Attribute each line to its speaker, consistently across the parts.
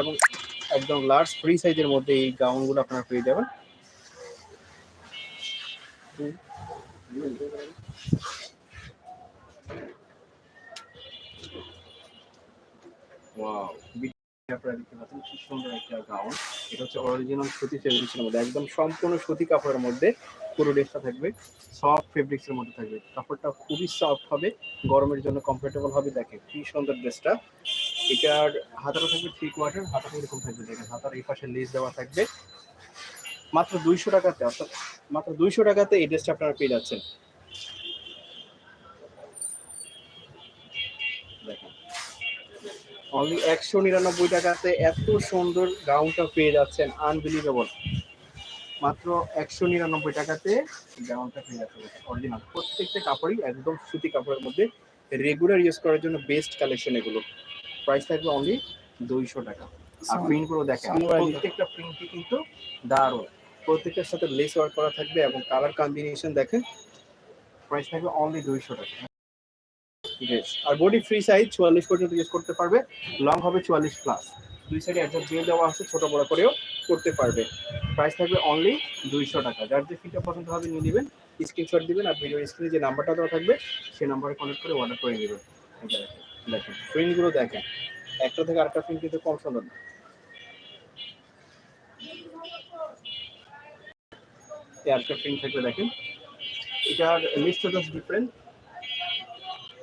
Speaker 1: এবং একদম large free সাইজের মধ্যে এই গাউনগুলো আপনারা পেয়ে যাবেন। ওয়াও আপনারা দেখতে পাচ্ছেন কি সুন্দর একটা গাউন এটা হচ্ছে অরিজিনাল সুতি ফেব্রিক্সের মধ্যে একদম সম্পূর্ণ সুতি কাপড়ের মধ্যে। পুরো ড্রেসটা থাকবে সফট ফেব্রিক্সের মধ্যে থাকবে। কাপড়টা খুবই সফট হবে, গরমের জন্য কমফোর্টেবল হবে। দেখেন, কি সুন্দর ড্রেসটা এটার হাতাটা থাকবে থ্রি কোয়ার্টার হাতাটা এরকম থাকবে। দেখেন, হাতার এই পাশে লেস দেওয়া থাকবে। মাত্র দুইশো টাকাতে, অর্থাৎ মাত্র দুইশো টাকাতে এই ড্রেসটা আপনারা পেয়ে যাচ্ছেন। অনলি একশো নিরানব্বই টাকাতে এত সুন্দর গাউনটা পেয়ে যাচ্ছেন। আনবিলিভেবল মাত্র একশো নিরানব্বই টাকাতে গাউনটা পেয়ে যাচ্ছেন অরিজিনাল প্রত্যেকটা কাপড়ই একদম সুতি কাপড়ের মধ্যে রেগুলার ইউজ করার জন্য বেস্ট কালেকশন এগুলো। প্রাইস থাকবে অনলি দুইশো টাকা। আর প্রিন্টগুলো দেখেন প্রত্যেকটা প্রিন্টই কিন্তু দারুণ। প্রত্যেকটার সাথে লেস ওয়ার্ক করা থাকবে এবং কালার কম্বিনেশন দেখেন প্রাইস থাকবে অনলি দুইশো টাকা। আর বডি ফ্রি সাইজ চুয়াল্লিশ পর্যন্ত ইউজ করতে পারবে লং হবে চুয়াল্লিশ প্লাস দুই সাইডে অ্যাডজাস্ট দিয়ে দেওয়া আছে ছোটো বড়ো করেও করতে পারবে। প্রাইস থাকবে অনলি দুইশো টাকা। যার যে ফিটা পছন্দ হবে নিয়ে নেবেন স্ক্রিনশট দিবেন আর ভিডিও স্ক্রিনে যে নাম্বারটা দেওয়া থাকবে সেই নাম্বারে কনেক্ট করে অর্ডার করে নেবেন। দেখেন, প্রিন্টগুলো দেখেন। একটা থেকে আরেকটা প্রিন্ট কিন্তু কম সুন্দর না। আরেকটা প্রিন্ট থাকবে দেখেন। এটার জাস্ট ডিফারেন্ট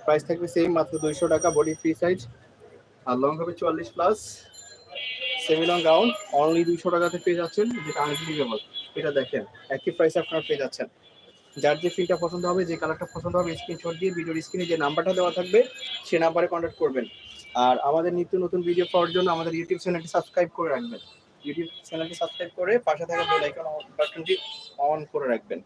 Speaker 1: প্রাইস থাকবে সেম মাত্র দুইশো টাকা বডি ফ্রি সাইজ আর লং হবে চুয়াল্লিশ plus semi long gown only দুইশো টাকাতে পেয়ে যাচ্ছেন, যেটা আনবিলিভেবল এটা দেখেন, একই প্রাইসে আপনারা পেয়ে যাচ্ছেন। যার যে ফিলটা পছন্দ হবে, যে কালারটা পছন্দ হবে স্ক্রিনশট দিয়ে ভিডিওর স্ক্রিনে যে নাম্বারটা দেওয়া থাকবে, সে নাম্বারে কন্ট্যাক্ট করবেন। আর আমাদের নিত্য নতুন ভিডিও পাওয়ার জন্য আমাদের ইউটিউব চ্যানেলটি সাবস্ক্রাইব করে রাখবেন। ইউটিউব চ্যানেলটি সাবস্ক্রাইব করে পাশে থাকা বেল আইকন বাটনটি অন করে রাখবেন।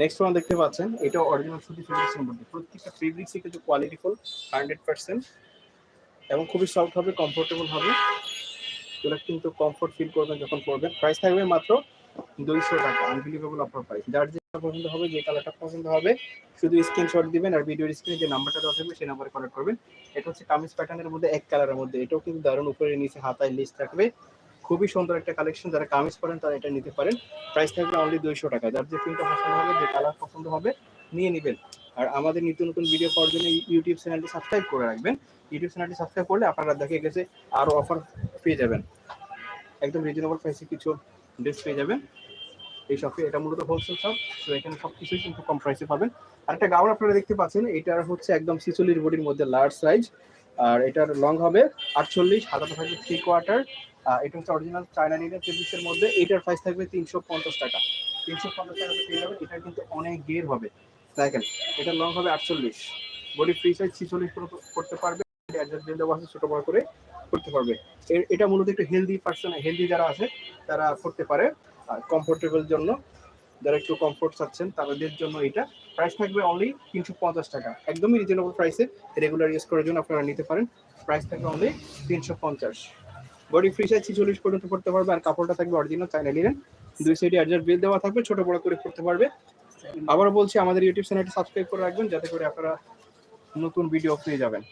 Speaker 1: নেক্সট ওয়ান দেখতে পাচ্ছেন, এটা অরিজিনাল সুতি ফেব্রিক্সের মধ্যে। প্রত্যেকটা ফেব্রিক্সই কিন্তু কোয়ালিটিফুল হান্ড্রেড পার্সেন্ট এবং খুবই সফট হবে কমফোর্টেবল হবে। এগুলো কিন্তু কমফোর্ট ফিল করবেন যখন পরবেন প্রাইস থাকবে মাত্র দুইশো টাকা আনবিলিভেবল অফার প্রাইস যার যেটা পছন্দ হবে, যে কালারটা পছন্দ হবে, শুধু স্ক্রিনশট দিবেন আর ভিডিওর স্ক্রিনে যে নাম্বারটা দেওয়া থাকবে, সেই নাম্বারে কন্ট্যাক্ট করবেন। এটা হচ্ছে কামিজ প্যাটার্নের মধ্যে, এক কালারের মধ্যে। এটাও কিন্তু দারুণ উপরে নিচে হাতায় লিস্ট থাকবে। খুবই সুন্দর একটা কালেকশন যারা কামিজ পরেন তারা এটা নিতে পারেন। প্রাইস থাকবে অনলি দুইশো টাকা। যার যে প্রিন্টটা পছন্দ হবে, যে কালার পছন্দ হবে, নিয়ে নেবেন। আর আমাদের নিত্য নতুন ভিডিও পাওয়ার জন্য ইউটিউব চ্যানেলটি সাবস্ক্রাইব করে রাখবেন। ইউটিউব চ্যানেলটি সাবস্ক্রাইব করলে আপনারা দেখে গেছে আরও অফার পেয়ে যাবেন। একদম রিজনেবল প্রাইসে কিছু ড্রেস পেয়ে যাবেন। এই শপে এটা মূলত হোলসেল শপ তো এখানে সব কিছুই কিন্তু কম প্রাইসে পাবেন। আর একটা গাউন আপনারা দেখতে পাচ্ছেন, এটার হচ্ছে একদম সিচল্লিশ বডির মধ্যে লার্জ সাইজ আর এটার লং হবে আটচল্লিশ হাতাটা থাকবে থ্রি কোয়ার্টার এটা হচ্ছে অরিজিনাল চায়না নিডের চব্বিশের মধ্যে। এটার প্রাইস থাকবে তিনশো পঞ্চাশ টাকা। তিনশো পঞ্চাশ টাকা পেয়ে যাবে। এটা কিন্তু অনেক গের হবে। দেখেন, এটা লং হবে আটচল্লিশ। বডি ফ্রি সাইজ ছিচল্লিশ করতে পারবে। আছে, ছোট বড় করে করতে পারবে। এটা মূলত একটু হেলদি পার্সন হেলদি যারা আছে, তারা করতে পারে। কমফোর্টেবল জন্য যারা একটু কমফোর্ট চাচ্ছেন, তাদের জন্য এটা। প্রাইস থাকবে অনলি তিনশো পঞ্চাশ টাকা। একদমই রিজনেবল প্রাইসে রেগুলার ইউজ করার জন্য আপনারা নিতে পারেন। প্রাইস থাকবে অনলি তিনশো পঞ্চাশ। বডি ফ্রি সাইজ ছিচল্লিশ পর্যন্ত করতে পারবে, আর কাপড়টা থাকবে অরিজিনাল চাইনা নিলেন দুই সাইডে অ্যাডজাস্ট বিল দেওয়া থাকবে, ছোট বড় করে করতে পারবে। আবার বলছি, আমাদের ইউটিউব চ্যানেলটি সাবস্ক্রাইব করে রাখবেন, যাতে করে আপনারা নতুন ভিডিও পেয়ে যাবেন।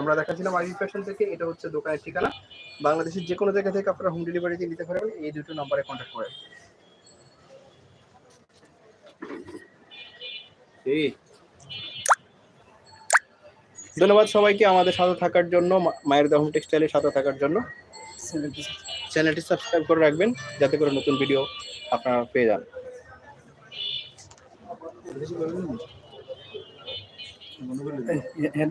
Speaker 1: আমরা দেখাচ্ছিলাম আইডি ফ্যাশন থেকে, এটা হচ্ছে দোকানের ঠিকানা। বাংলাদেশের যে কোনো জায়গা থেকে আপনারা হোম ডেলিভারিতে নিতে পারবেন, এই দুটো নম্বরে কন্ট্যাক্ট করেন এই ধন্যবাদ সবাইকে আমাদের সাথে থাকার জন্য মায়ের দা হোম টেক্সটাইলের সাথে থাকার জন্য। চ্যানেলটি সাবস্ক্রাইব করে রাখবেন, যাতে করে নতুন ভিডিও আপনারা পেয়ে যান।
Speaker 2: হ্যাঁ